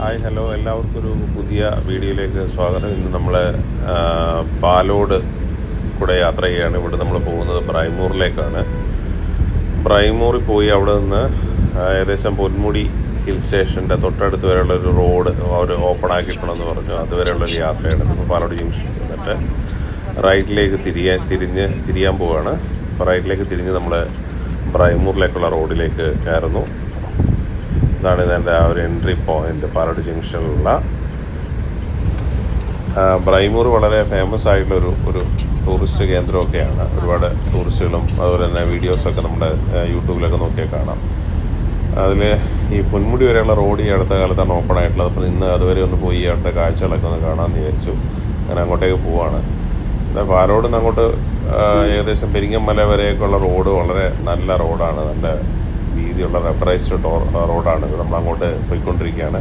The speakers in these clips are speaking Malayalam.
Hi hello. എല്ലാവർക്കും ഒരു പുതിയ വീഡിയോയിലേക്ക് സ്വാഗതം. ഇന്ന് നമ്മൾ പാലോട് കൂടെ യാത്ര ചെയ്യുകയാണ് ഇവിടെ നമ്മൾ പോകുന്നത് ബ്രൈമൂറിലേക്കാണ്. ബ്രൈമൂറിൽ പോയി അവിടെ നിന്ന് ഏകദേശം പൊന്മുടി ഹിൽ സ്റ്റേഷന്റെ തൊട്ടടുത്ത് വരെയുള്ള ഒരു റോഡ് അവർ ഓപ്പൺ ആക്കിയിട്ടുണ്ടെന്ന് പറഞ്ഞു. അതുവരെയുള്ളൊരു യാത്രയാണ്. നമ്മൾ പാലോട് ജംഗ്ഷൻ ചെന്നിട്ട് റൈറ്റിലേക്ക് തിരിയാൻ തിരിഞ്ഞ് തിരിയാൻ പോവുകയാണ് അപ്പോൾ റൈറ്റിലേക്ക് തിരിഞ്ഞ് നമ്മൾ ബ്രൈമൂറിലേക്കുള്ള റോഡിലേക്ക് കയറുന്നു. ഇതാണ് ഇതിന്റെ ആ ഒരു എൻട്രി പോയിന്റ് പാലോട് ജംഗ്ഷനിലുള്ള ബ്രൈമൂർ വളരെ ഫേമസ് ആയിട്ടുള്ളൊരു ഒരു ടൂറിസ്റ്റ് കേന്ദ്രമൊക്കെയാണ്. ഒരുപാട് ടൂറിസ്റ്റുകളും അതുപോലെ തന്നെ വീഡിയോസൊക്കെ നമ്മുടെ യൂട്യൂബിലൊക്കെ നോക്കിയാൽ കാണാം. അതിൽ ഈ പൊന്മുടി വരെയുള്ള റോഡ് ഈ അടുത്ത കാലത്താണ് ഓപ്പൺ ആയിട്ടുള്ളത്. അപ്പോൾ ഇന്ന് അതുവരെ ഒന്ന് പോയി ഈ അടുത്ത കാഴ്ചകളൊക്കെ ഒന്ന് കാണാമെന്ന് വിചാരിച്ചു. അങ്ങനെ അങ്ങോട്ടേക്ക് പോവാണ്. പിന്നെ പാലോട് നിന്ന് അങ്ങോട്ട് ഏകദേശം പെരിങ്ങമല വരെയൊക്കെയുള്ള റോഡ് വളരെ നല്ല റോഡാണ് നല്ല വീതിയുള്ള റബ്ബറൈസ്ഡ് റോഡാണ് അങ്ങോട്ട് പോയിക്കൊണ്ടിരിക്കുകയാണ്.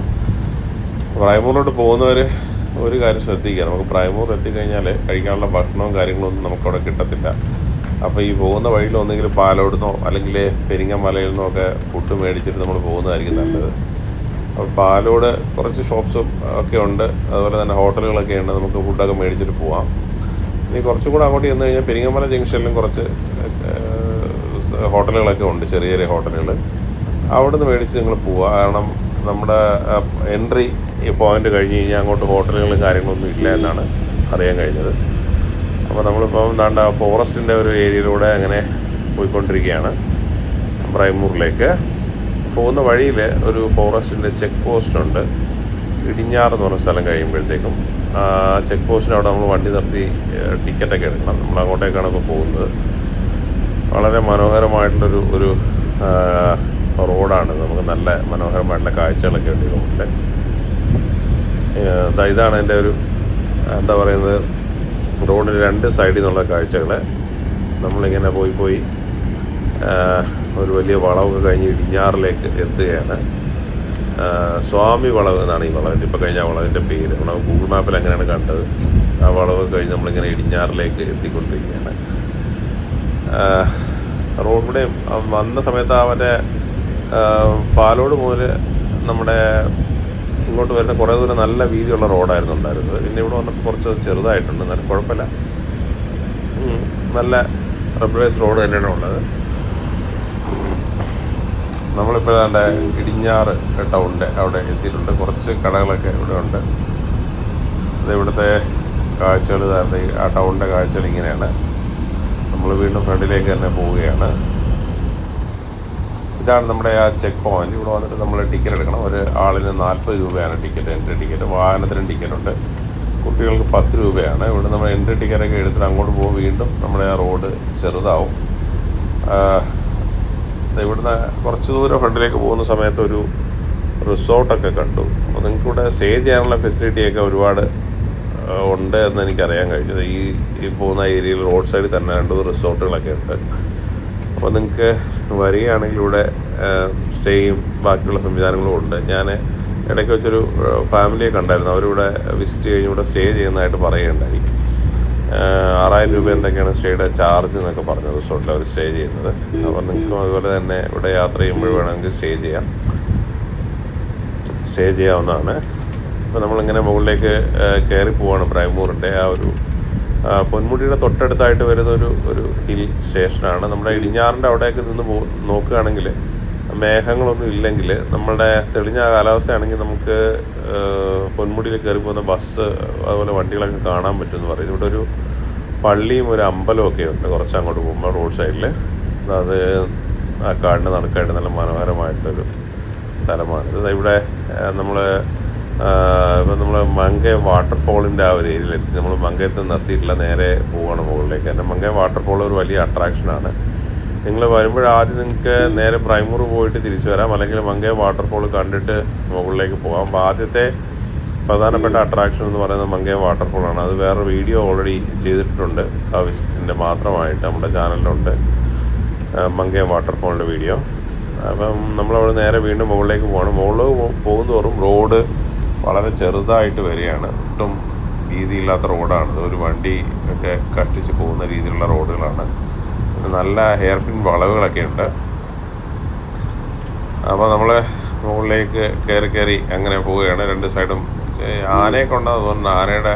പ്രായമൂറിലോട്ട് പോകുന്നവർ ഒരു കാര്യം ശ്രദ്ധിക്കുക. നമുക്ക് പ്രായമൂർ എത്തിക്കഴിഞ്ഞാൽ കഴിക്കാനുള്ള ഭക്ഷണവും കാര്യങ്ങളൊന്നും നമുക്കവിടെ കിട്ടത്തില്ല. അപ്പോൾ ഈ പോകുന്ന വഴിയിൽ ഒന്നെങ്കിൽ പാലോടുന്നോ അല്ലെങ്കിൽ പെരിങ്ങമലയിൽ നിന്നോ ഒക്കെ ഫുഡ് മേടിച്ചിട്ട് നമ്മൾ പോകുന്നതായിരിക്കും നല്ലത്. അപ്പോൾ പാലോട് കുറച്ച് ഷോപ്സും ഒക്കെ ഉണ്ട്. അതുപോലെ തന്നെ ഹോട്ടലുകളൊക്കെ ഉണ്ട്. നമുക്ക് ഫുഡൊക്കെ മേടിച്ചിട്ട് പോവാം. ഇനി കുറച്ചും കൂടെ അങ്ങോട്ട് ചെന്ന് കഴിഞ്ഞാൽ പെരിങ്ങമല ജംഗ്ഷനിലും കുറച്ച് ഹോട്ടലുകളൊക്കെ ഉണ്ട് ചെറിയ ചെറിയ ഹോട്ടലുകൾ അവിടെ നിന്ന് മേടിച്ച് നിങ്ങൾ പോവുക കാരണം നമ്മുടെ എൻട്രി പോയിന്റ് കഴിഞ്ഞ് കഴിഞ്ഞാൽ അങ്ങോട്ട് ഹോട്ടലുകളും കാര്യങ്ങളൊന്നും ഇല്ല എന്നാണ് അറിയാൻ കഴിഞ്ഞത്. അപ്പോൾ നമ്മളിപ്പം ദാണ്ട ഫോറസ്റ്റിന്റെ ഒരു ഏരിയയിലൂടെ അങ്ങനെ പോയിക്കൊണ്ടിരിക്കുകയാണ് ബ്രൈമൂറിലേക്ക്. പോകുന്ന വഴിയിൽ ഒരു ഫോറസ്റ്റിന്റെ ചെക്ക് പോസ്റ്റ് ഉണ്ട്. ഇടിഞ്ഞാറ് എന്ന് പറഞ്ഞ സ്ഥലം കഴിയുമ്പോഴത്തേക്കും ചെക്ക് പോസ്റ്റിന് അവിടെ നമ്മൾ വണ്ടി നിർത്തി ടിക്കറ്റൊക്കെ എടുക്കണം. നമ്മൾ അങ്ങോട്ടേക്കാണ് ഇപ്പോൾ പോകുന്നത്. വളരെ മനോഹരമായിട്ടുള്ളൊരു ഒരു റോഡാണ്. നമുക്ക് നല്ല മനോഹരമായിട്ടുള്ള കാഴ്ചകളൊക്കെ ഉണ്ട് റോഡിൽ ഇതാണ് എന്റെ ഒരു എന്താ പറയുന്നത് റോഡിന് രണ്ട് സൈഡിൽ നിന്നുള്ള കാഴ്ചകൾ നമ്മളിങ്ങനെ പോയി പോയി ഒരു വലിയ വളവൊക്കെ കഴിഞ്ഞ് ഇടിഞ്ഞാറിലേക്ക് എത്തുകയാണ്. സ്വാമി വളവ് എന്നാണ് ഈ വളവിന്റെ ഇപ്പോൾ കഴിഞ്ഞ വളവിന്റെ പേര്. നമ്മൾ ഗൂഗിൾ മാപ്പിൽ അങ്ങനെയാണ് കണ്ടത്. ആ വളവ് കഴിഞ്ഞ് നമ്മളിങ്ങനെ ഇടിഞ്ഞാറിലേക്ക് എത്തിക്കൊണ്ടിരിക്കുകയാണ്. റോഡിലൂടെ വന്ന സമയത്ത് ആ മറ്റേ പാലോട് മുതൽ നമ്മുടെ ഇങ്ങോട്ട് വരുന്ന കുറേ ദൂരം നല്ല വീതിയുള്ള റോഡായിരുന്നു ഉണ്ടായിരുന്നത്. പിന്നെ ഇവിടെ വന്നപ്പോൾ കുറച്ച് ചെറുതായിട്ടുണ്ട് നല്ല കുഴപ്പമില്ല. നല്ല റബ്ബറൈസ് റോഡ് തന്നെയാണ് ഉള്ളത്. നമ്മളിപ്പോൾ ഏതാണ്ട് ഇടിഞ്ഞാറ് ടൗണിന്റെ അവിടെ എത്തിയിട്ടുണ്ട്. കുറച്ച് കടകളൊക്കെ ഇവിടെ ഉണ്ട്. അത് ഇവിടുത്തെ കാഴ്ചകൾ ആ ടൗണിന്റെ കാഴ്ചകൾ ഇങ്ങനെയാണ്. നമ്മൾ വീണ്ടും ഫ്രണ്ടിലേക്ക് തന്നെ പോവുകയാണ്. ഇതാണ് നമ്മുടെ ആ ചെക്ക് പോയിന്റ് ഇവിടെ വന്നിട്ട് നമ്മൾ ടിക്കറ്റ് എടുക്കണം. ഒരു ആളിന് നാൽപ്പത് രൂപയാണ് ടിക്കറ്റ് എൻട്രി ടിക്കറ്റ് വാഹനത്തിന് ടിക്കറ്റ് ഉണ്ട്. കുട്ടികൾക്ക് പത്ത് രൂപയാണ്. ഇവിടെ നമ്മൾ എൻട്രി ടിക്കറ്റൊക്കെ എടുത്തിട്ട് അങ്ങോട്ട് പോകും. വീണ്ടും നമ്മുടെ ആ റോഡ് ചെറുതാവും. ഇവിടുന്ന് കുറച്ച് ദൂരം ഫ്രണ്ടിലേക്ക് പോകുന്ന സമയത്ത് ഒരു റിസോർട്ടൊക്കെ കണ്ടു. അപ്പോൾ നിങ്ങൾക്ക് ഇവിടെ സ്റ്റേ ചെയ്യാനുള്ള ഫെസിലിറ്റിയൊക്കെ ഒരുപാട് ഉണ്ട് എന്ന് എനിക്കറിയാൻ കഴിഞ്ഞത്. ഈ ഈ പോകുന്ന ഏരിയയിൽ റോഡ് സൈഡിൽ തന്നെ രണ്ട് റിസോർട്ടുകളൊക്കെ ഉണ്ട്. അപ്പോൾ നിങ്ങൾക്ക് വരികയാണെങ്കിൽ ഇവിടെ സ്റ്റേയും ബാക്കിയുള്ള സംവിധാനങ്ങളും ഉണ്ട്. ഞാൻ ഇടയ്ക്ക് വെച്ചൊരു ഫാമിലിയെ കണ്ടായിരുന്നു. അവരിവിടെ വിസിറ്റ് കഴിഞ്ഞ് ഇവിടെ സ്റ്റേ ചെയ്യുന്നതായിട്ട് പറയുകയുണ്ടായി. ആറായിരം രൂപ എന്തൊക്കെയാണ് സ്റ്റേയുടെ ചാർജ് എന്നൊക്കെ പറഞ്ഞു റിസോർട്ടിൽ അവർ സ്റ്റേ ചെയ്യുന്നത്. അപ്പോൾ നിങ്ങൾക്കും അതുപോലെ തന്നെ ഇവിടെ യാത്ര ചെയ്യുമ്പോൾ വേണമെങ്കിൽ സ്റ്റേ ചെയ്യാം. സ്റ്റേ ചെയ്യാവുന്നതാണ്. ഇപ്പോൾ നമ്മളിങ്ങനെ മുകളിലേക്ക് കയറി പോവാണ് ബ്രൈമൂറിന്റെ ആ ഒരു പൊന്മുടിയുടെ തൊട്ടടുത്തായിട്ട് വരുന്ന ഒരു ഒരു ഹിൽ സ്റ്റേഷനാണ്. നമ്മുടെ ഇടിഞ്ഞാറിന്റെ അവിടെയൊക്കെ നിന്ന് പോ നോക്കുകയാണെങ്കിൽ മേഘങ്ങളൊന്നും ഇല്ലെങ്കിൽ നമ്മളുടെ തെളിഞ്ഞ കാലാവസ്ഥയാണെങ്കിൽ നമുക്ക് പൊന്മുടിയിൽ കയറി പോകുന്ന ബസ് അതുപോലെ വണ്ടികളൊക്കെ കാണാൻ പറ്റുമെന്ന് പറയും. ഇവിടെ ഒരു പള്ളിയും ഒരു അമ്പലവും ഒക്കെ ഉണ്ട് കുറച്ച് അങ്ങോട്ട് പോകുമ്പോൾ റോഡ് സൈഡിൽ. അത് ആ കാടിന് നടക്കായിട്ട് നല്ല മനോഹരമായിട്ടൊരു സ്ഥലമാണ് ഇത് ഇവിടെ നമ്മൾ ഇപ്പം നമ്മൾ മങ്കേ വാട്ടർഫോളിന്റെ ആ ഒരു ഏരിയയിലെത്തി നമ്മൾ മങ്കയത്ത് നിർത്തിയിട്ടില്ല നേരെ പോവുകയാണ് മുകളിലേക്ക്. തന്നെ മങ്കയ വാട്ടർഫോൾ ഒരു വലിയ അട്രാക്ഷനാണ് നിങ്ങൾ വരുമ്പോൾ ആദ്യം നിങ്ങൾക്ക് നേരെ പ്രൈമൂർ പോയിട്ട് തിരിച്ചു വരാം. അല്ലെങ്കിൽ മങ്കയ വാട്ടർഫോൾ കണ്ടിട്ട് മുകളിലേക്ക് പോകാം അപ്പോൾ ആദ്യത്തെ പ്രധാനപ്പെട്ട അട്രാക്ഷൻ എന്ന് പറയുന്നത് മങ്കയ വാട്ടർഫോളാണ് അത് വേറെ വീഡിയോ ഓൾറെഡി ചെയ്തിട്ടുണ്ട്. ആ വിസിറ്റിന്റെ മാത്രമായിട്ട് നമ്മുടെ ചാനലിലുണ്ട് മങ്കയ വാട്ടർഫോളിന്റെ വീഡിയോ അപ്പം നമ്മളവിടെ നേരെ വീണ്ടും മുകളിലേക്ക് പോകണം മുകളിൽ പോകുന്നതോറും റോഡ് വളരെ ചെറുതായിട്ട് വരികയാണ്. ഒട്ടും വീതിയില്ലാത്ത റോഡാണ്. ഒരു വണ്ടി ഒക്കെ കഷ്ടിച്ച് പോകുന്ന രീതിയിലുള്ള റോഡുകളാണ്. നല്ല ഹെയർ പിൻ വളവുകളൊക്കെ ഉണ്ട്. അപ്പോൾ നമ്മൾ മുകളിലേക്ക് കയറി കയറി അങ്ങനെ പോവുകയാണ്. രണ്ട് സൈഡും ആനയെ കൊണ്ടാന്ന് തോന്നുന്നു ആനയുടെ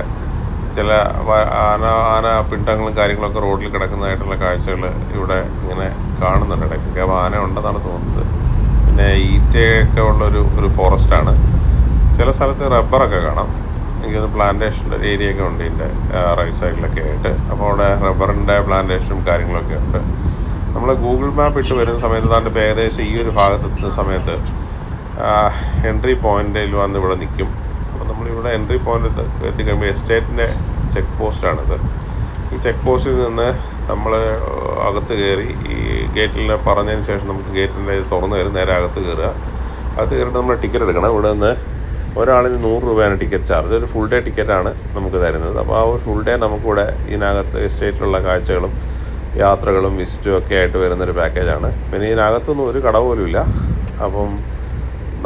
ചില ആന ആന പിണ്ടങ്ങളും കാര്യങ്ങളൊക്കെ റോഡിൽ കിടക്കുന്നതായിട്ടുള്ള കാഴ്ചകൾ ഇവിടെ ഇങ്ങനെ കാണുന്നുണ്ട് ഇടയ്ക്കൊക്കെ. അപ്പോൾ ആന ഉണ്ടെന്നാണ് തോന്നുന്നത്. പിന്നെ ഈറ്റയൊക്കെ ഉള്ളൊരു ഒരു ഫോറസ്റ്റാണ് ചില സ്ഥലത്ത് റബ്ബറൊക്കെ കാണാം. എനിക്കത് പ്ലാന്റേഷന്റെ ഏരിയ ഒക്കെ ഉണ്ട് ഇതിന്റെ റൈറ്റ് സൈഡിലൊക്കെ ആയിട്ട്. അപ്പോൾ അവിടെ റബ്ബറിന്റെ പ്ലാന്റേഷനും കാര്യങ്ങളൊക്കെ ഉണ്ട്. നമ്മൾ ഗൂഗിൾ മാപ്പ് ഇട്ട് വരുന്ന സമയത്ത് താണ്ട് ഏകദേശം ഈ ഒരു ഭാഗത്ത് എത്തുന്ന സമയത്ത് എൻട്രി പോയിന്റിൽ വന്ന് ഇവിടെ നിൽക്കും അപ്പോൾ നമ്മളിവിടെ എൻട്രി പോയിന്റ് എത്തിക്കഴിയുമ്പോൾ എസ്റ്റേറ്റിന്റെ ചെക്ക് പോസ്റ്റാണിത് ഈ ചെക്ക് പോസ്റ്റിൽ നിന്ന് നമ്മൾ അകത്ത് കയറി ഈ ഗേറ്റിൽ പറഞ്ഞതിന് ശേഷം നമുക്ക് ഗേറ്റിന്റെ തുറന്ന് കയറി നേരെ അകത്ത് കയറുക. അകത്ത് കയറിയിട്ട് നമ്മൾ ടിക്കറ്റ് എടുക്കണം. ഇവിടെ നിന്ന് ഒരാളിന് നൂറ് രൂപയാണ് ടിക്കറ്റ് ചാർജ്. ഒരു ഫുൾ ഡേ ടിക്കറ്റാണ് നമുക്ക് തരുന്നത്. അപ്പോൾ ആ ഒരു ഫുൾ ഡേ നമുക്കിവിടെ ഇതിനകത്ത് എസ്റ്റേറ്റിലുള്ള കാഴ്ചകളും യാത്രകളും വിസിറ്റും ഒക്കെ ആയിട്ട് വരുന്നൊരു പാക്കേജാണ് പിന്നെ ഇതിനകത്തൊന്നും ഒരു കട പോലും ഇല്ല. അപ്പം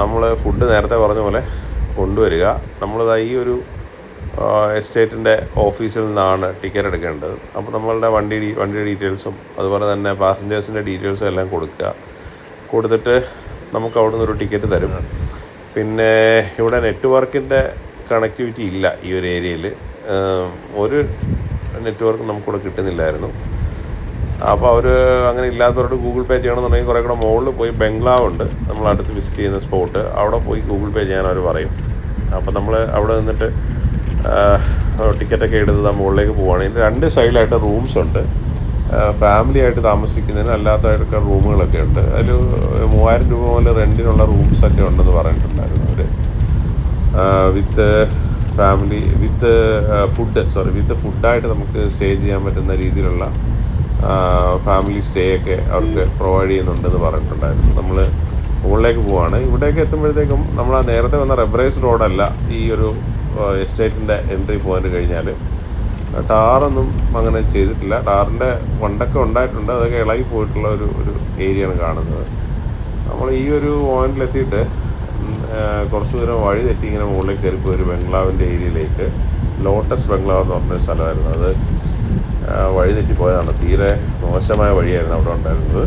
നമ്മൾ ഫുഡ് നേരത്തെ പറഞ്ഞ പോലെ കൊണ്ടുവരിക. നമ്മളിതാ ഈ ഒരു എസ്റ്റേറ്റിന്റെ ഓഫീസിൽ നിന്നാണ് ടിക്കറ്റ് എടുക്കേണ്ടത്. അപ്പോൾ നമ്മളുടെ വണ്ടി വണ്ടി ഡീറ്റെയിൽസും അതുപോലെ തന്നെ പാസഞ്ചേഴ്സിന്റെ ഡീറ്റെയിൽസും എല്ലാം കൊടുക്കുക. കൊടുത്തിട്ട് നമുക്ക് അവിടെ നിന്ന് ഒരു ടിക്കറ്റ് തരും. പിന്നെ ഇവിടെ നെറ്റ്വർക്കിന്റെ കണക്ടിവിറ്റി ഇല്ല ഈ ഒരു ഏരിയയിൽ. ഒരു നെറ്റ്വർക്ക് നമുക്കിവിടെ കിട്ടുന്നില്ലായിരുന്നു. അപ്പോൾ അവർ അങ്ങനെ ഇല്ലാത്തവരോട് ഗൂഗിൾ പേ ചെയ്യണമെന്നുണ്ടെങ്കിൽ കുറേ കൂടെ മുകളിൽ പോയി ബംഗ്ലാവ് ഉണ്ട്. നമ്മൾ അടുത്ത് വിസിറ്റ് ചെയ്യുന്ന സ്പോട്ട്. അവിടെ പോയി ഗൂഗിൾ പേ ചെയ്യാൻ അവർ പറയും. അപ്പോൾ നമ്മൾ അവിടെ നിന്നിട്ട് ടിക്കറ്റൊക്കെ എടുത്ത് മുകളിലേക്ക് പോവുകയാണ് രണ്ട് സൈഡിലായിട്ട് റൂംസ് ഉണ്ട്. ഫാമിലി ആയിട്ട് താമസിക്കുന്നതിന് അല്ലാത്തവർക്ക് റൂമുകളൊക്കെ ഉണ്ട്. അതിൽ മൂവായിരം രൂപ മുതൽ റെന്റിനുള്ള റൂംസൊക്കെ ഉണ്ടെന്ന് പറഞ്ഞിട്ടുണ്ടായിരുന്നു അവർ with family with food sorry with ഫുഡായിട്ട് നമുക്ക് സ്റ്റേ ചെയ്യാൻ പറ്റുന്ന രീതിയിലുള്ള ഫാമിലി സ്റ്റേ ഒക്കെ അവർക്ക് പ്രൊവൈഡ് ചെയ്യുന്നുണ്ടെന്ന് പറഞ്ഞിട്ടുണ്ടായിരുന്നു. നമ്മൾ മുകളിലേക്ക് പോവാണ്. ഇവിടേക്ക് എത്തുമ്പോഴത്തേക്കും നമ്മൾ ആ നേരത്തെ വന്ന റെബറൈസ് റോഡല്ല ഈ ഒരു എസ്റ്റേറ്റിന്റെ എൻട്രി പോയിന്റ് കഴിഞ്ഞാൽ ടാറൊന്നും അങ്ങനെ ചെയ്തിട്ടില്ല. ടാറിന്റെ പണ്ടൊക്കെ ഉണ്ടായിട്ടുണ്ട്. അതൊക്കെ ഇളകി പോയിട്ടുള്ള ഒരു ഒരു ഏരിയയാണ് കാണുന്നത്. നമ്മൾ ഈ ഒരു പോയിന്റിലെത്തിയിട്ട് കുറച്ച് ദൂരം വഴി തെറ്റി ഇങ്ങനെ മുകളിലേക്ക് കയറിപ്പോയി ഒരു ബംഗ്ലാവിന്റെ ഏരിയയിലേക്ക് ലോട്ടസ് ബംഗ്ലാവ് എന്ന് പറഞ്ഞൊരു സ്ഥലമായിരുന്നു അത്. വഴി തെറ്റിപ്പോയതാണ് തീരെ മോശമായ വഴിയായിരുന്നു അവിടെ ഉണ്ടായിരുന്നത്.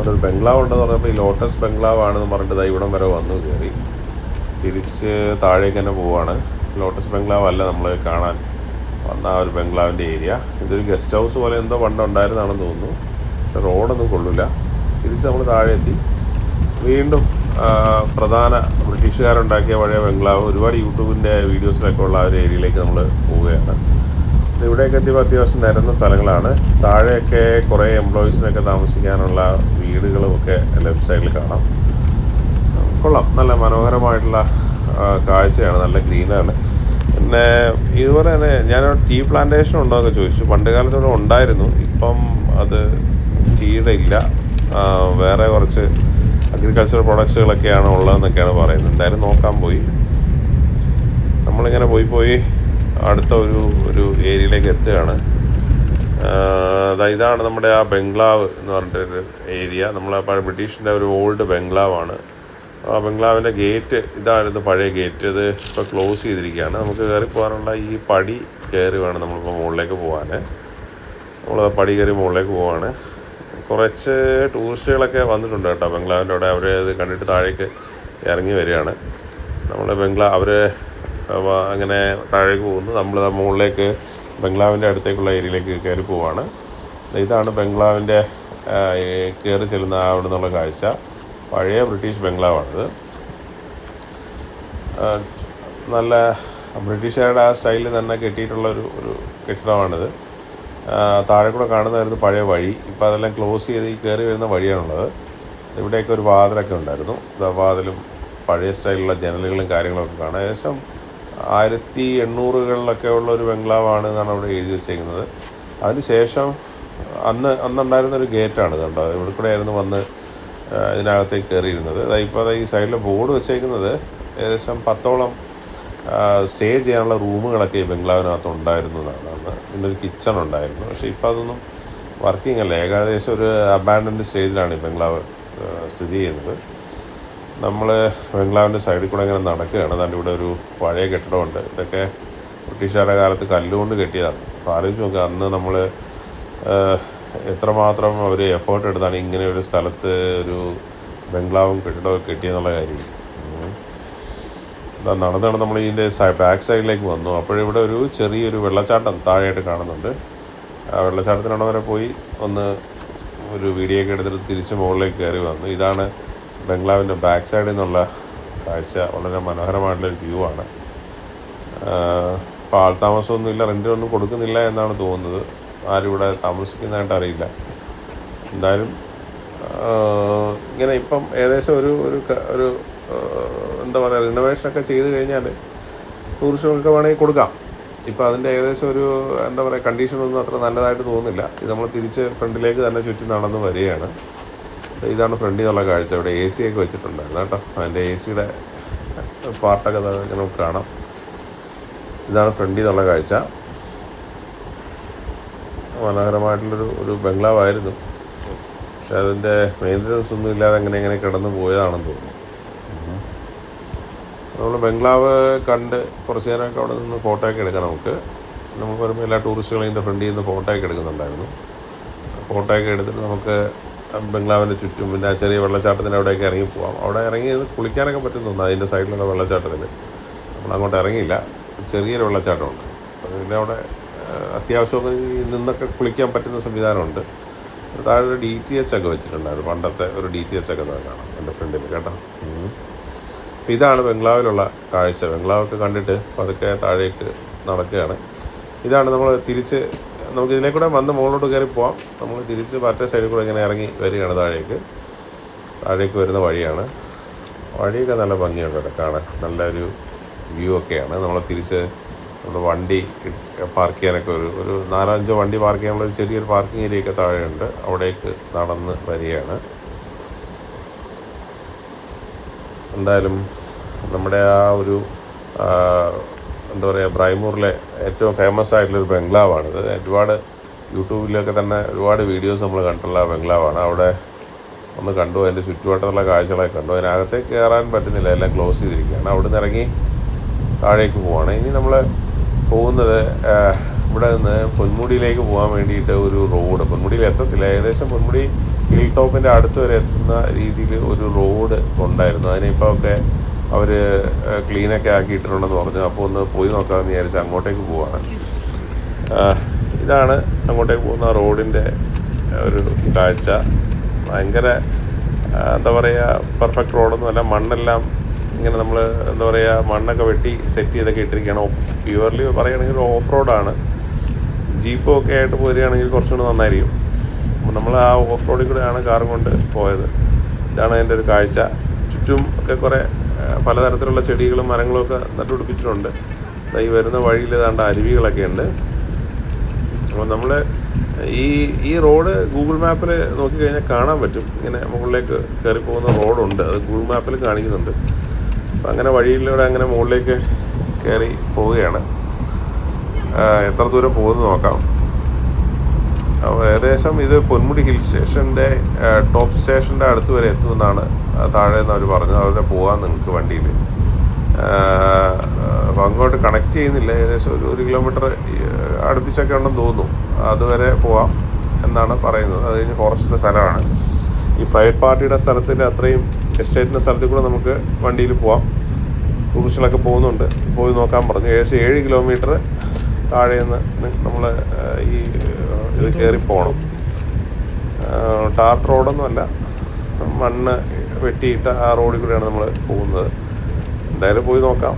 ഒരു ബംഗ്ലാവ് ഉണ്ടെന്ന് പറഞ്ഞപ്പോൾ ഈ ലോട്ടസ് ബംഗ്ലാവ് ആണെന്ന് പറഞ്ഞിട്ട് ദാ ഇവിടം വരെ വന്നു കയറി. തിരിച്ച് താഴേക്ക് തന്നെ പോവാണ്. ലോട്ടസ് ബംഗ്ലാവ് അല്ല നമ്മൾ കാണാൻ. വന്ന ആ ഒരു ബംഗ്ലാവിന്റെ ഏരിയ. ഇതൊരു ഗസ്റ്റ് ഹൗസ് പോലെ എന്തോ പണ്ട് ഉണ്ടായിരുന്നാണെന്ന് തോന്നുന്നു. റോഡൊന്നും കൊള്ളില്ല തിരിച്ച് നമ്മൾ താഴെ എത്തി വീണ്ടും പ്രധാന ബ്രിട്ടീഷുകാരുണ്ടാക്കിയ പഴയ ബംഗ്ലാവ് ഒരുപാട് യൂട്യൂബിന്റെ വീഡിയോസിലൊക്കെ ഉള്ള ആ ഒരു ഏരിയയിലേക്ക് നമ്മൾ പോവുകയാണ്. ഇവിടെയൊക്കെ എത്തിയപ്പോൾ അത്യാവശ്യം നിരന്ന സ്ഥലങ്ങളാണ്. താഴെയൊക്കെ കുറേ എംപ്ലോയീസിനൊക്കെ താമസിക്കാനുള്ള വീടുകളും ഒക്കെ ലെഫ്റ്റ് സൈഡിൽ കാണാം. കൊള്ളാം. നല്ല മനോഹരമായിട്ടുള്ള കാഴ്ചയാണ്. നല്ല ഗ്രീനാണ് പിന്നെ ഇതുപോലെ തന്നെ ഞാൻ ടീ പ്ലാന്റേഷൻ ഉണ്ടോ ചോദിച്ചു. പണ്ട് കാലത്തോടെ ഉണ്ടായിരുന്നു. ഇപ്പം അത് ടീയുടെ ഇല്ല. വേറെ കുറച്ച് അഗ്രികൾച്ചർ പ്രൊഡക്ട്സുകളൊക്കെയാണ് ഉള്ളതെന്നൊക്കെയാണ് പറയുന്നത്. എന്തായാലും നോക്കാൻ പോയി. നമ്മളിങ്ങനെ പോയി പോയി അടുത്ത ഒരു ഒരു ഏരിയയിലേക്ക് എത്തുകയാണ്. ഇതാണ് നമ്മുടെ ആ ബംഗ്ലാവ് എന്ന് പറഞ്ഞിട്ടൊരു ഏരിയ. പഴയ ബ്രിട്ടീഷിന്റെ ഒരു ഓൾഡ് ബംഗ്ലാവാണ്. ബംഗ്ലാവിന്റെ ഗേറ്റ് ഇതായിരുന്നു പഴയ ഗേറ്റ്. ഇത് ഇപ്പോൾ ക്ലോസ് ചെയ്തിരിക്കുകയാണ്. നമുക്ക് കയറി പോകാനുള്ള ഈ പടി കയറി വേണം നമ്മളിപ്പോൾ മുകളിലേക്ക് പോകാൻ നമ്മൾ പടി കയറി മുകളിലേക്ക് പോവാണ്. കുറച്ച് ടൂറിസ്റ്റുകളൊക്കെ വന്നിട്ടുണ്ട് കേട്ടോ ബംഗ്ലാവിന്റെ അവിടെ. അവർ ഇത് കണ്ടിട്ട് താഴേക്ക് ഇറങ്ങി വരികയാണ്. നമ്മൾ ബംഗ്ലാ അവർ അങ്ങനെ താഴേക്ക് പോകുന്നു. നമ്മൾ മുകളിലേക്ക് ബംഗ്ലാവിന്റെ അടുത്തേക്കുള്ള ഏരിയയിലേക്ക് കയറി പോവാണ്. ഇതാണ് ബംഗ്ലാവിന്റെ കയറി ചെല്ലുന്ന ആ അവിടെ നിന്നുള്ള കാഴ്ച. പഴയ ബ്രിട്ടീഷ് ബംഗ്ലാവാണിത്. നല്ല ബ്രിട്ടീഷുകാരുടെ ആ സ്റ്റൈലിൽ തന്നെ കെട്ടിയിട്ടുള്ള ഒരു ഒരു കെട്ടിടമാണിത്. താഴെ കൂടെ കാണുന്നതായിരുന്നു പഴയ വഴി ഇപ്പോൾ അതെല്ലാം ക്ലോസ് ചെയ്ത് ഈ കയറി വരുന്ന വഴിയാണുള്ളത്. ഇവിടെയൊക്കെ ഒരു വാതിലൊക്കെ ഉണ്ടായിരുന്നു. വാതിലും പഴയ സ്റ്റൈലിലുള്ള ജനലുകളും കാര്യങ്ങളൊക്കെ കാണാം. ഏകദേശം ആയിരത്തി എണ്ണൂറുകളിലൊക്കെ ഉള്ള ഒരു ബംഗ്ലാവാണ് എന്നാണ് അവിടെ എഴുതി വെച്ചേക്കുന്നത്. അതിന് ശേഷം അന്ന് അന്നുണ്ടായിരുന്ന ഒരു ഗേറ്റാണ് കണ്ടോ ഇവിടെ കൂടെ ആയിരുന്നു വന്ന് ഇതിനകത്തേക്ക് കയറിയിരുന്നത്. ഇപ്പോൾ ഈ സൈഡിൽ ബോർഡ് വെച്ചേക്കുന്നത് ഏകദേശം പത്തോളം സ്റ്റേ ചെയ്യാനുള്ള റൂമുകളൊക്കെ ഈ ബംഗ്ലാവിനകത്ത് ഉണ്ടായിരുന്നതാണ്. അന്ന് പിന്നെ ഒരു കിച്ചൺ ഉണ്ടായിരുന്നു. പക്ഷേ ഇപ്പോൾ അതൊന്നും വർക്കിംഗ് അല്ല. ഏകദേശം ഒരു അബാൻഡൻഡ് സ്റ്റേജിലാണ് ഈ ബംഗ്ലാവ് സ്ഥിതി ചെയ്യുന്നത്. നമ്മൾ ബംഗ്ലാവിന്റെ സൈഡിൽ കൂടെ ഇങ്ങനെ നടക്കുകയാണ്. അതാണ്ട് ഇവിടെ ഒരു പഴയ കെട്ടിടമുണ്ട്. ഇതൊക്കെ ബ്രിട്ടീഷുകാരുടെ കാലത്ത് കല്ലുകൊണ്ട് കെട്ടിയതാണ്. അപ്പോൾ ആലോചിച്ച് നോക്കുക അന്ന് നമ്മൾ എത്രമാത്രം അവർ എഫേർട്ട് എടുത്താണ് ഇങ്ങനെ ഒരു സ്ഥലത്ത് ഒരു ബംഗ്ലാവും കെട്ടിടവും കിട്ടിയെന്നുള്ള കാര്യം. നടന്ന് നടന്ന് നമ്മൾ ഇതിന്റെ ബാക്ക് സൈഡിലേക്ക് വന്നു. അപ്പോഴിവിടെ ഒരു ചെറിയൊരു വെള്ളച്ചാട്ടം താഴെയായിട്ട് കാണുന്നുണ്ട്. ആ വെള്ളച്ചാട്ടത്തിനവിടെ വരെ പോയി ഒന്ന് ഒരു വീഡിയോ ഒക്കെ എടുത്തിട്ട് തിരിച്ച് മുകളിലേക്ക് കയറി വന്നു. ഇതാണ് ബംഗ്ലാവിന്റെ ബാക്ക് സൈഡിൽ നിന്നുള്ള കാഴ്ച. വളരെ മനോഹരമായിട്ടുള്ളൊരു വ്യൂ ആണ്. ഇപ്പോൾ ആൾതാമസമൊന്നും ഇല്ല ഒന്നും കൊടുക്കുന്നില്ല എന്നാണ് തോന്നുന്നത്. ആരും ഇവിടെ താമസിക്കുന്നതായിട്ട് അറിയില്ല. എന്തായാലും ഇങ്ങനെ ഇപ്പം ഏകദേശം ഒരു ഒരു ഒരു എന്താ പറയുക റിനോവേഷനൊക്കെ ചെയ്ത് കഴിഞ്ഞാൽ ടൂറിസ്റ്റുകൾക്ക് വേണമെങ്കിൽ കൊടുക്കാം. ഇപ്പോൾ അതിന്റെ ഏകദേശം ഒരു എന്താ പറയുക കണ്ടീഷനൊന്നും അത്ര നല്ലതായിട്ട് തോന്നുന്നില്ല. ഇത് നമ്മൾ തിരിച്ച് ഫ്രണ്ടിലേക്ക് തന്നെ ചുറ്റി നടന്ന് വരികയാണ്. ഇതാണ് ഫ്രണ്ടിൽ നിന്നുള്ള കാഴ്ച. ഇവിടെ എ സി ഒക്കെ വെച്ചിട്ടുണ്ടായിരുന്നു കേട്ടോ. അതിന്റെ എ സിയുടെ പാർട്ടൊക്കെ നമുക്ക് കാണാം. ഇതാണ് ഫ്രണ്ടിൽ നിന്നുള്ള കാഴ്ച. മനോഹരമായിട്ടുള്ളൊരു ഒരു ബംഗ്ലാവായിരുന്നു. പക്ഷെ അതിന്റെ മെയിന്റനൻസ് ഒന്നും ഇല്ലാതെ അങ്ങനെ ഇങ്ങനെ കിടന്നു പോയതാണെന്ന് തോന്നുന്നു. നമ്മൾ ബംഗ്ലാവ് കണ്ട് കുറച്ച് നേരമൊക്കെ അവിടെ നിന്ന് ഫോട്ടോ ഒക്കെ എടുക്കാം നമുക്ക്. നമുക്ക് വരുമ്പോൾ എല്ലാ ടൂറിസ്റ്റുകളും ഇതിന്റെ ഫ്രണ്ടിൽ നിന്ന് ഫോട്ടോ ഒക്കെ എടുക്കുന്നുണ്ടായിരുന്നു. ഫോട്ടോ ഒക്കെ എടുത്തിട്ട് നമുക്ക് ബംഗ്ലാവിന്റെ ചുറ്റും പിന്നെ ആ ചെറിയ വെള്ളച്ചാട്ടത്തിന്റെ അവിടെയൊക്കെ ഇറങ്ങി പോവാം. അവിടെ ഇറങ്ങി കുളിക്കാനൊക്കെ പറ്റുന്നുണ്ട് അതിന്റെ സൈഡിലുള്ള വെള്ളച്ചാട്ടത്തിൽ നമ്മൾ അങ്ങോട്ട് ഇറങ്ങിയില്ല. ചെറിയൊരു വെള്ളച്ചാട്ടമുണ്ട്. പിന്നെ അവിടെ അത്യാവശ്യമൊക്കെ നിന്നൊക്കെ കുളിക്കാൻ പറ്റുന്ന സംവിധാനമുണ്ട്. താഴെ ഒരു ഡി ടി എച്ച് ഒക്കെ വെച്ചിട്ടുണ്ടായിരുന്നു. പണ്ടത്തെ ഒരു ഡി ടി എച്ച് ഒക്കെ കാണാം എന്റെ ഫ്രണ്ടിൽ കേട്ടോ. അപ്പോൾ ഇതാണ് ബംഗ്ലാവിലുള്ള കാഴ്ച. ബംഗ്ലാവൊക്കെ കണ്ടിട്ട് പതുക്കെ താഴേക്ക് നടക്കുകയാണ്. ഇതാണ് നമ്മൾ തിരിച്ച് നമുക്ക് ഇതിനെ കൂടെ വന്ന് മുകളിലോട്ട് കയറി പോവാം. നമ്മൾ തിരിച്ച് മറ്റേ സൈഡിൽ കൂടെ ഇങ്ങനെ ഇറങ്ങി വരികയാണ് താഴേക്ക്. താഴേക്ക് വരുന്ന വഴിയാണ്. വഴിയൊക്കെ നല്ല ഭംഗിയുണ്ട് കാണാൻ. നല്ലൊരു വ്യൂ ഒക്കെയാണ്. നമ്മൾ തിരിച്ച് നമ്മുടെ വണ്ടി പാർക്ക് ചെയ്യാനൊക്കെ ഒരു ഒരു നാലഞ്ചോ വണ്ടി പാർക്ക് ചെയ്യാനുള്ള ഒരു ചെറിയൊരു പാർക്കിംഗ് ഏരിയയൊക്കെ താഴെയുണ്ട്. അവിടേക്ക് നടന്ന് വരികയാണ്. എന്തായാലും നമ്മുടെ ആ ഒരു എന്താ പറയുക ബ്രൈമൂറിലെ ഏറ്റവും ഫേമസ് ആയിട്ടുള്ളൊരു ബംഗ്ലാവാണിത് ഒരുപാട് യൂട്യൂബിലൊക്കെ തന്നെ ഒരുപാട് വീഡിയോസ് നമ്മൾ കണ്ടിട്ടുള്ള ബംഗ്ലാവാണ്. അവിടെ ഒന്ന് കണ്ടു അതിന്റെ ചുറ്റുവട്ടത്തുള്ള കാഴ്ചകളൊക്കെ കണ്ടു. അതിനകത്തേക്ക് കയറാൻ പറ്റുന്നില്ല. എല്ലാം ക്ലോസ് ചെയ്തിരിക്കുകയാണ്. അവിടെ നിന്ന് ഇറങ്ങി താഴേക്ക് പോവാണ്. ഇനി നമ്മൾ പോകുന്നത് ഇവിടെ നിന്ന് പൊന്മുടിയിലേക്ക് പോകാൻ വേണ്ടിയിട്ട് ഒരു റോഡ്. പൊന്മുടിയിൽ എത്തത്തില്ല. ഏകദേശം പൊന്മുടി ഹിൽ ടോപ്പിന്റെ അടുത്ത് വരെ എത്തുന്ന രീതിയിൽ ഒരു റോഡ് ഉണ്ടായിരുന്നു. അതിനിപ്പോൾ ഒക്കെ അവർ ക്ലീനൊക്കെ ആക്കിയിട്ടുണ്ടെന്ന് പറഞ്ഞു. അപ്പോൾ ഒന്ന് പോയി നോക്കാമെന്ന് വിചാരിച്ച് അങ്ങോട്ടേക്ക് പോവാണ്. ഇതാണ് അങ്ങോട്ടേക്ക് പോകുന്ന റോഡിന്റെ ഒരു കാഴ്ച. ഭയങ്കര എന്താ പറയുക പെർഫെക്റ്റ് റോഡൊന്നുമല്ല മണ്ണെല്ലാം ഇങ്ങനെ നമ്മൾ എന്താ പറയുക മണ്ണൊക്കെ വെട്ടി സെറ്റ് ചെയ്തൊക്കെ ഇട്ടിരിക്കുകയാണ്. പ്യുവർലി പറയുകയാണെങ്കിൽ ഓഫ് റോഡാണ് ജീപ്പും ഒക്കെ ആയിട്ട് പോരുകയാണെങ്കിൽ കുറച്ചുകൂടി നന്നായിരിക്കും. അപ്പോൾ നമ്മൾ ആ ഓഫ് റോഡിൽ കൂടെയാണ് കാറും കൊണ്ട് പോയത്. ഇതാണ് അതിന്റെ ഒരു കാഴ്ച. ചുറ്റും ഒക്കെ കുറേ പലതരത്തിലുള്ള ചെടികളും മരങ്ങളും ഒക്കെ നട്ടുപിടിപ്പിച്ചിട്ടുണ്ട്. ഈ വരുന്ന വഴിയിൽ ഏതാണ്ട് അരുവികളൊക്കെ ഉണ്ട്. അപ്പോൾ നമ്മൾ ഈ ഈ റോഡ് ഗൂഗിൾ മാപ്പിൽ നോക്കിക്കഴിഞ്ഞാൽ കാണാൻ പറ്റും. ഇങ്ങനെ മുകളിലേക്ക് കയറി പോകുന്ന റോഡുണ്ട് അത് ഗൂഗിൾ മാപ്പിൽ കാണിക്കുന്നുണ്ട്. അപ്പം അങ്ങനെ വഴിയിലൂടെ അങ്ങനെ മുകളിലേക്ക് കയറി പോവുകയാണ്. എത്ര ദൂരം പോകുന്നു നോക്കാം. ഏകദേശം ഇത് പൊന്മുടി ഹിൽ സ്റ്റേഷന്റെ ടോപ്പ് സ്റ്റേഷന്റെ അടുത്ത് വരെ എത്തുമെന്നാണ് താഴെ നിന്ന് അവർ പറഞ്ഞത്. അവിടെ പോകാൻ നിങ്ങൾക്ക് വണ്ടിയിൽ അപ്പം അങ്ങോട്ട് കണക്ട് ചെയ്യുന്നില്ല. ഏകദേശം ഒരു ഒരു കിലോമീറ്റർ അടുപ്പിച്ചൊക്കെ ഉണ്ടെന്ന് തോന്നുന്നു. അതുവരെ പോവാം എന്നാണ് പറയുന്നത്. അത് കഴിഞ്ഞ് ഫോറസ്റ്റിന്റെ സ്ഥലമാണ്. ഈ പ്രൈവറ്റ് പാർട്ടിയുടെ സ്ഥലത്തിന്റെ അത്രയും എസ്റ്റേറ്റിന്റെ സ്ഥലത്തിൽ കൂടെ നമുക്ക് വണ്ടിയിൽ പോവാം. ടൂറിസ്റ്റുകളൊക്കെ പോകുന്നുണ്ട്. പോയി നോക്കാൻ പറഞ്ഞു. ഏകദേശം ഏഴ് കിലോമീറ്റർ താഴെ നിന്ന് നമ്മൾ ഈ ഇത് കയറി പോകണം ടാർ റോഡൊന്നുമല്ല മണ്ണ് വെട്ടിയിട്ട ആ റോഡിൽ കൂടെയാണ് നമ്മൾ പോകുന്നത്. എന്തായാലും പോയി നോക്കാം.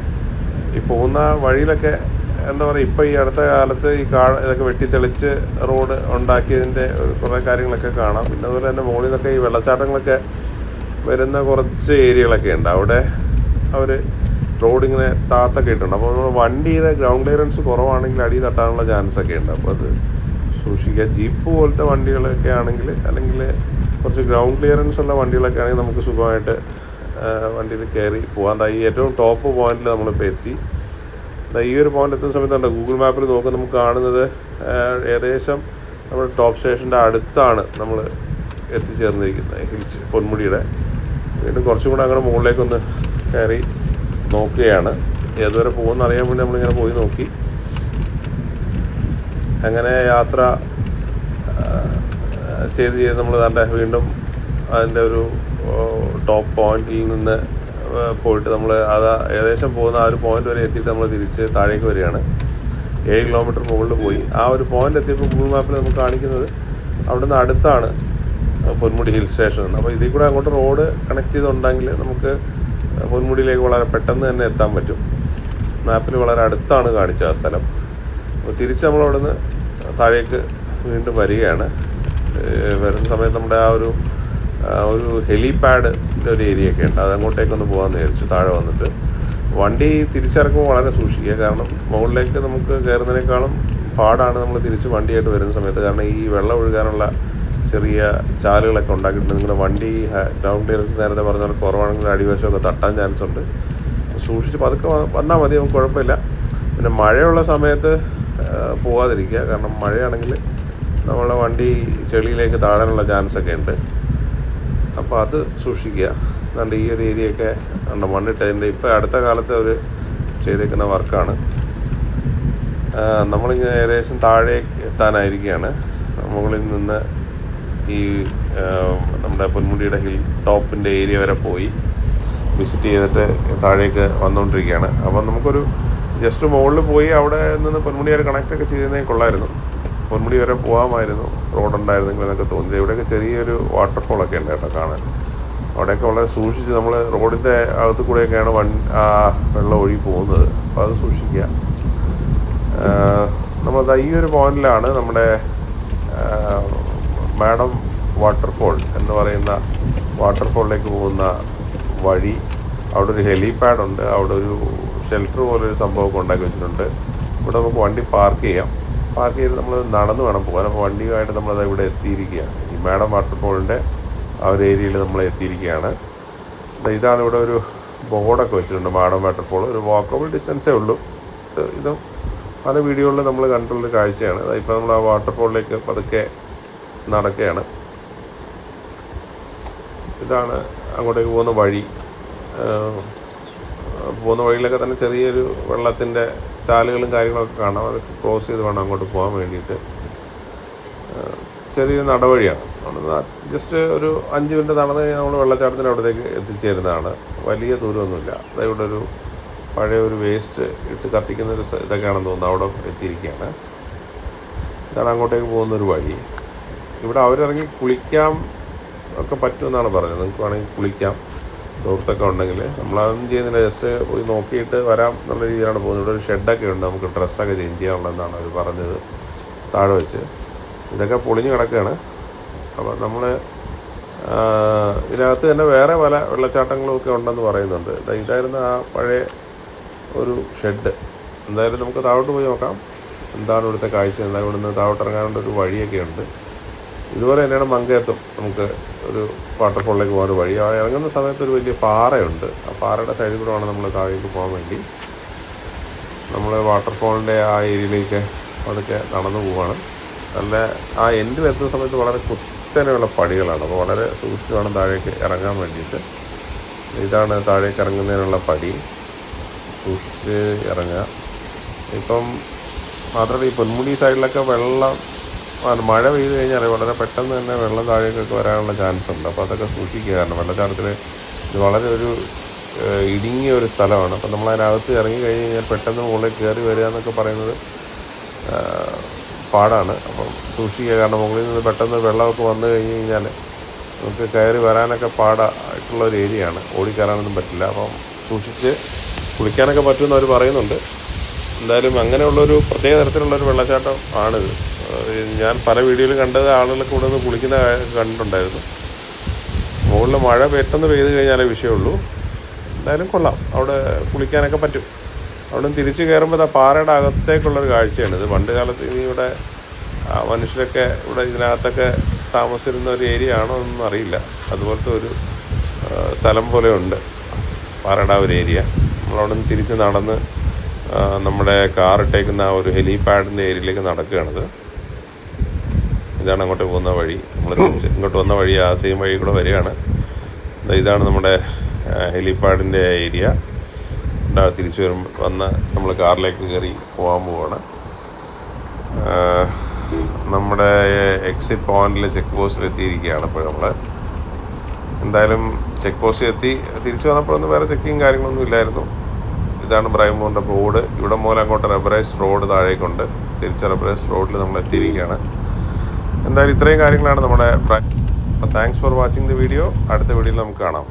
ഈ പോകുന്ന വഴിയിലൊക്കെ എന്താ പറയുക ഇപ്പം ഈ അടുത്ത കാലത്ത് ഈ കാ ഇതൊക്കെ വെട്ടിത്തെളിച്ച് റോഡ് ഉണ്ടാക്കിയതിന്റെ കുറേ കാര്യങ്ങളൊക്കെ കാണാം. പിന്നെ അതുപോലെ തന്നെ മുകളിൽ നിന്നൊക്കെ ഈ വെള്ളച്ചാട്ടങ്ങളൊക്കെ വരുന്ന കുറച്ച് ഏരിയകളൊക്കെ ഉണ്ട്. അവിടെ അവർ റോഡിങ്ങനെ താത്തൊക്കെ ഇട്ടുണ്ട് അപ്പോൾ നമ്മൾ വണ്ടിയുടെ ഗ്രൗണ്ട് ക്ലിയറൻസ് കുറവാണെങ്കിൽ അടി തട്ടാനുള്ള ചാൻസ് ഒക്കെ ഉണ്ട്. അപ്പോൾ അത് സൂക്ഷിക്കുക. ജീപ്പ് പോലത്തെ വണ്ടികളൊക്കെ ആണെങ്കിൽ അല്ലെങ്കിൽ കുറച്ച് ഗ്രൗണ്ട് ക്ലിയറൻസ് ഉള്ള വണ്ടികളൊക്കെ ആണെങ്കിൽ നമുക്ക് സുഖമായിട്ട് വണ്ടിയിൽ കയറി പോകാൻ ഈ ഏറ്റവും ടോപ്പ് പോയിന്റിൽ നമ്മളിപ്പോൾ എത്തി. ഈ ഒരു പോയിന്റ് എത്തുന്ന സമയത്തുണ്ട് ഗൂഗിൾ മാപ്പിൽ നോക്കി നമുക്ക് കാണുന്നത് ഏകദേശം നമ്മുടെ ടോപ്പ് സ്റ്റേഷന്റെ അടുത്താണ് നമ്മൾ എത്തിച്ചേർന്നിരിക്കുന്നത് ഹിൽസ് പൊന്മുടിയുടെ. വീണ്ടും കുറച്ചും കൂടെ അങ്ങനെ മുകളിലേക്കൊന്ന് കയറി നോക്കുകയാണ്. ഏതുവരെ പോകുമെന്ന് അറിയാൻ വേണ്ടി നമ്മളിങ്ങനെ പോയി നോക്കി. അങ്ങനെ യാത്ര ചെയ്ത് ചെയ്ത് നമ്മൾ തന്റെ വീണ്ടും അതിന്റെ ഒരു ടോപ്പ് പോയിന്റിൽ നിന്ന് പോയിട്ട് നമ്മൾ അത് ഏകദേശം പോകുന്ന ആ ഒരു പോയിന്റ് വരെ എത്തിയിട്ട് നമ്മൾ തിരിച്ച് താഴേക്ക് വരികയാണ്. ഏഴ് കിലോമീറ്റർ മുകളിൽ പോയി. ആ ഒരു പോയിന്റ് എത്തിയപ്പോൾ ഗൂഗിൾ മാപ്പിൽ നമുക്ക് കാണിക്കുന്നത് അവിടുന്ന് അടുത്താണ് പൊന്മുടി ഹിൽ സ്റ്റേഷൻ അപ്പോൾ ഇതിൽ കൂടെ അങ്ങോട്ട് റോഡ് കണക്ട് ചെയ്തുണ്ടെങ്കിൽ നമുക്ക് പൊന്മുടിയിലേക്ക് വളരെ പെട്ടെന്ന് തന്നെ എത്താൻ പറ്റും. മാപ്പിൽ വളരെ അടുത്താണ് കാണിച്ച ആ സ്ഥലം. അപ്പോൾ തിരിച്ച് നമ്മൾ അവിടുന്ന് താഴേക്ക് വീണ്ടും വരികയാണ്. വരുന്ന സമയത്ത് നമ്മുടെ ആ ഒരു ഒരു ഹെലിപാഡിന്റെ ഒരു ഏരിയ ഒക്കെ ഉണ്ട്. അത് അങ്ങോട്ടേക്കൊന്ന് പോകാമെന്ന് വിചാരിച്ചു താഴെ വന്നിട്ട് വണ്ടി തിരിച്ചിറക്കുമ്പോൾ വളരെ സൂക്ഷിക്കുക. കാരണം മുകളിലേക്ക് നമുക്ക് കയറുന്നതിനേക്കാളും പാടാണ് നമ്മൾ തിരിച്ച് വണ്ടിയായിട്ട് വരുന്ന സമയത്ത്. കാരണം ഈ വെള്ളം ഒഴുകാനുള്ള ചെറിയ ചാലുകളൊക്കെ ഉണ്ടാക്കിയിട്ടുണ്ട്. നിങ്ങളുടെ വണ്ടി ഗ്രൗണ്ട് ക്ലിയറൻസ് നേരത്തെ പറഞ്ഞ കുറവാണെങ്കിൽ അടിവശമൊക്കെ തട്ടാൻ ചാൻസ് ഉണ്ട്. സൂക്ഷിച്ച് പതുക്കെ വന്നാൽ മതി നമുക്ക് കുഴപ്പമില്ല. പിന്നെ മഴയുള്ള സമയത്ത് പോകാതിരിക്കുക കാരണം മഴയാണെങ്കിൽ നമ്മളെ വണ്ടി ചെളിയിലേക്ക് താഴാനുള്ള ചാൻസൊക്കെ ഉണ്ട്. അപ്പോൾ അത് സൂക്ഷിക്കുക. അതുകൊണ്ട് ഈ ഒരു ഏരിയയൊക്കെ ഉണ്ട് മണ്ണിട്ടതിന്റെ ഇപ്പോൾ അടുത്ത കാലത്ത് അവർ ചെയ്തേക്കുന്ന വർക്കാണ്. നമ്മളിങ്ങനെ ഏകദേശം താഴെ എത്താനായിരിക്കുകയാണ്. മുകളിൽ നിന്ന് ഈ നമ്മുടെ പൊന്മുടിയുടെ ഹിൽ ടോപ്പിന്റെ ഏരിയ വരെ പോയി വിസിറ്റ് ചെയ്തിട്ട് താഴേക്ക് വന്നുകൊണ്ടിരിക്കുകയാണ്. അപ്പം നമുക്കൊരു ജസ്റ്റ് മുകളിൽ പോയി അവിടെ നിന്ന് പൊന്മുടി വരെ കണക്റ്റൊക്കെ ചെയ്തിരുന്നെങ്കിൽ കൊള്ളായിരുന്നു. പൊന്മുടി വരെ പോകാമായിരുന്നു റോഡ് ഉണ്ടായിരുന്നെങ്കിൽ എന്നൊക്കെ തോന്നി. ഇവിടെയൊക്കെ ചെറിയൊരു വാട്ടർഫോളൊക്കെ ഉണ്ട് കേട്ടോ കാണാൻ. അവിടെയൊക്കെ വളരെ സൂക്ഷിച്ച് നമ്മൾ റോഡിന്റെ അകത്ത് കൂടെയൊക്കെയാണ് വൺ വെള്ളം ഒഴുകി പോകുന്നത്. അപ്പോൾ അത് സൂക്ഷിക്കുക. നമ്മളത് ഈ ഒരു പോയിന്റിലാണ് നമ്മുടെ മാഡം വാട്ടർഫോൾ എന്ന് പറയുന്ന വാട്ടർഫോളിലേക്ക് പോകുന്ന വഴി. അവിടെ ഒരു ഹെലിപാഡ് ഉണ്ട്. അവിടെ ഒരു ഷെൽട്ടർ പോലൊരു സംഭവമൊക്കെ ഉണ്ടാക്കി വെച്ചിട്ടുണ്ട്. ഇവിടെ നമുക്ക് വണ്ടി പാർക്ക് ചെയ്യാം. പാർക്ക് ചെയ്ത് നമ്മൾ നടന്നു വേണം പോകാൻ. അപ്പോൾ വണ്ടിയുമായിട്ട് നമ്മളത് ഇവിടെ എത്തിയിരിക്കുകയാണ്. ഈ മാഡം വാട്ടർഫോളിന്റെ ആ ഒരു ഏരിയയിൽ നമ്മൾ എത്തിയിരിക്കുകയാണ്. ഇതാണ് ഇവിടെ ഒരു ബോർഡൊക്കെ വെച്ചിട്ടുണ്ട് മാഡം വാട്ടർഫോൾ. ഒരു വാക്കബിൾ ഡിസ്റ്റൻസേ ഉള്ളൂ. ഇത് പല വീഡിയോകളിൽ നമ്മൾ കണ്ടുള്ളൊരു കാഴ്ചയാണ്. ഇപ്പോൾ നമ്മൾ ആ വാട്ടർഫോളിലേക്ക് പതുക്കെ നടക്കുകയാണ്. ഇതാണ് അങ്ങോട്ടേക്ക് പോകുന്ന വഴി. പോകുന്ന വഴിയിലൊക്കെ തന്നെ ചെറിയൊരു വെള്ളത്തിന്റെ ചാലുകളും കാര്യങ്ങളൊക്കെ കാണാം. അതൊക്കെ ക്രോസ് ചെയ്ത് വേണം അങ്ങോട്ട് പോകാൻ വേണ്ടിയിട്ട്. ചെറിയൊരു നടവഴിയാണ് ജസ്റ്റ് ഒരു അഞ്ച് മിനിറ്റ് നടന്നു കഴിഞ്ഞാൽ നമ്മൾ വെള്ളച്ചാട്ടത്തിന്റെ അവിടത്തേക്ക് എത്തിച്ചേരുന്നതാണ്. വലിയ ദൂരമൊന്നുമില്ല. അതായത് ഇവിടെ ഒരു പഴയ ഒരു വേസ്റ്റ് ഇട്ട് കത്തിക്കുന്ന ഒരു ഇതൊക്കെയാണെന്ന് തോന്നുന്നു. അവിടെ എത്തിയിരിക്കുകയാണ്. ഇതാണ് അങ്ങോട്ടേക്ക് പോകുന്ന ഒരു വഴി. ഇവിടെ അവരിറങ്ങി കുളിക്കാം ഒക്കെ പറ്റുമെന്നാണ് പറഞ്ഞത്. നിങ്ങൾക്ക് വേണമെങ്കിൽ കുളിക്കാം. ദൂരത്തൊക്കെ ഉണ്ടെങ്കിൽ നമ്മളതൊന്നും ചെയ്യുന്നില്ല. ജസ്റ്റ് പോയി നോക്കിയിട്ട് വരാം എന്നുള്ള രീതിയിലാണ് പോകുന്നത്. ഇവിടെ ഒരു ഷെഡൊക്കെ ഉണ്ട്. നമുക്ക് ഡ്രസ്സൊക്കെ ചേഞ്ച് ചെയ്യാനുള്ളതെന്നാണ് അവർ പറഞ്ഞത്. താഴെ വെച്ച്. ഇതൊക്കെ പൊളിഞ്ഞ് കിടക്കുകയാണ്. അപ്പോൾ നമ്മൾ ഇതിനകത്ത് തന്നെ വേറെ പല വെള്ളച്ചാട്ടങ്ങളും ഒക്കെ ഉണ്ടെന്ന് പറയുന്നുണ്ട്. ഇതായിരുന്നു ആ പഴയ ഒരു ഷെഡ്. എന്തായാലും നമുക്ക് താഴോട്ട് പോയി നോക്കാം. എന്താണ് ഇവിടുത്തെ കാഴ്ച? എന്താണ് ഇവിടുന്ന് താഴോട്ട് ഒരു വഴിയൊക്കെ ഉണ്ട്. ഇതുപോലെ തന്നെയാണ് മങ്കയത്തും നമുക്ക് ഒരു വാട്ടർഫോളിലേക്ക് പോകാൻ വഴി. ആ ഇറങ്ങുന്ന സമയത്ത് ഒരു വലിയ പാറയുണ്ട്. ആ പാറയുടെ സൈഡിൽ കൂടെ വേണം നമ്മൾ താഴേക്ക് പോകാൻ വേണ്ടി. നമ്മൾ വാട്ടർഫോളിന്റെ ആ ഏരിയയിലേക്ക് അതൊക്കെ നടന്നു പോവാണ്. നല്ല ആ എൻഡിൽ എത്തുന്ന സമയത്ത് വളരെ കുത്തനെയുള്ള പടികളാണ്. അപ്പോൾ വളരെ സൂക്ഷിച്ച് വേണം താഴേക്ക് ഇറങ്ങാൻ വേണ്ടിയിട്ട്. ഇതാണ് താഴേക്ക് ഇറങ്ങുന്നതിനുള്ള പടി. സൂക്ഷിച്ച് ഇറങ്ങുക. ഇപ്പം മാത്രമല്ല ഈ പൊന്മുടി സൈഡിലൊക്കെ വെള്ളം മഴ പെയ്ത് കഴിഞ്ഞാൽ വളരെ പെട്ടെന്ന് തന്നെ വെള്ളം താഴേക്കൊക്കെ വരാനുള്ള ചാൻസ് ഉണ്ട്. അപ്പോൾ അതൊക്കെ സൂക്ഷിക്കുക. കാരണം വെള്ളച്ചാട്ടത്തിൽ ഇത് വളരെ ഒരു ഇടുങ്ങിയ ഒരു സ്ഥലമാണ്. അപ്പം നമ്മൾ അതിനകത്ത് ഇറങ്ങി കഴിഞ്ഞ് കഴിഞ്ഞാൽ പെട്ടെന്ന് മുകളിൽ കയറി വരിക എന്നൊക്കെ പറയുന്നത് പാടാണ്. അപ്പം സൂക്ഷിക്കുക. കാരണം മുകളിൽ നിന്ന് പെട്ടെന്ന് വെള്ളമൊക്കെ വന്നു കഴിഞ്ഞ് കഴിഞ്ഞാൽ നമുക്ക് കയറി വരാനൊക്കെ പാടായിട്ടുള്ള ഒരു ഏരിയയാണ്. ഓടിക്കയറാനൊന്നും പറ്റില്ല. അപ്പം സൂക്ഷിച്ച് കുളിക്കാനൊക്കെ പറ്റുമെന്ന് അവർ പറയുന്നുണ്ട്. എന്തായാലും അങ്ങനെയുള്ളൊരു പ്രത്യേക തരത്തിലുള്ളൊരു വെള്ളച്ചാട്ടം ആണിത്. ഞാൻ പല വീഡിയോയിൽ കണ്ടത് ആളുകളൊക്കെ ഇവിടെ നിന്ന് കുളിക്കുന്ന കണ്ടിട്ടുണ്ടായിരുന്നു. മുകളിൽ മഴ പെട്ടെന്ന് പെയ്ത് കഴിഞ്ഞാലേ വിഷയമുള്ളൂ. എന്തായാലും കൊള്ളാം. അവിടെ കുളിക്കാനൊക്കെ പറ്റും. അവിടെ തിരിച്ചു കയറുമ്പോൾ ആ പാറയുടെ അകത്തേക്കുള്ളൊരു കാഴ്ചയാണ് ഇത്. പണ്ട് കാലത്ത് ഇനി ഇവിടെ മനുഷ്യരൊക്കെ ഇവിടെ ഇതിനകത്തൊക്കെ താമസിച്ചിരുന്ന ഒരു ഏരിയ ആണോ എന്നൊന്നും അറിയില്ല. അതുപോലത്തെ ഒരു സ്ഥലം പോലെ ഉണ്ട്. പാറയുടെ ഒരു ഏരിയ. നമ്മളവിടെ നിന്ന് തിരിച്ച് നടന്ന് നമ്മുടെ കാർ ഇട്ടേക്കുന്ന ആ ഒരു ഹെലിപാഡിന്റെ ഏരിയയിലേക്ക് നടക്കുകയാണിത്. ഇതാണ് അങ്ങോട്ട് പോകുന്ന വഴി. നമ്മൾ തിരിച്ച് ഇങ്ങോട്ട് വന്ന വഴി ആ സെയിം വഴി കൂടെ വരികയാണ്. ഇതാണ് നമ്മുടെ ഹെലിപ്പാഡിന്റെ ഏരിയ തിരിച്ചു വരും വന്ന് നമ്മൾ കാറിലേക്ക് കയറി പോകാൻ പോവാണ്. നമ്മുടെ എക്സിറ്റ് പോയിന്റിൽ ചെക്ക് പോസ്റ്റിൽ എത്തിയിരിക്കുകയാണ് ഇപ്പോൾ നമ്മൾ എന്തായാലും ചെക്ക് പോസ്റ്റിൽ എത്തി. തിരിച്ചു വന്നപ്പോഴൊന്നും വേറെ ചെക്കിങ് കാര്യങ്ങളൊന്നും ഇല്ലായിരുന്നു. ഇതാണ് ബ്രൈമോറിന്റെ റോഡ് ഇവിടെ മൂലം അങ്ങോട്ട് റബ്ബറൈസ് റോഡ് താഴേക്കുണ്ട്. തിരിച്ച് റബ്ബറൈസ് റോഡിൽ നമ്മൾ എത്തിയിരിക്കുകയാണ്. എന്തായാലും ഇത്രയും കാര്യങ്ങളാണ് നമ്മുടെ അപ്പോൾ thanks for watching the video അടുത്ത വീഡിയോയിൽ നമുക്ക് കാണാം.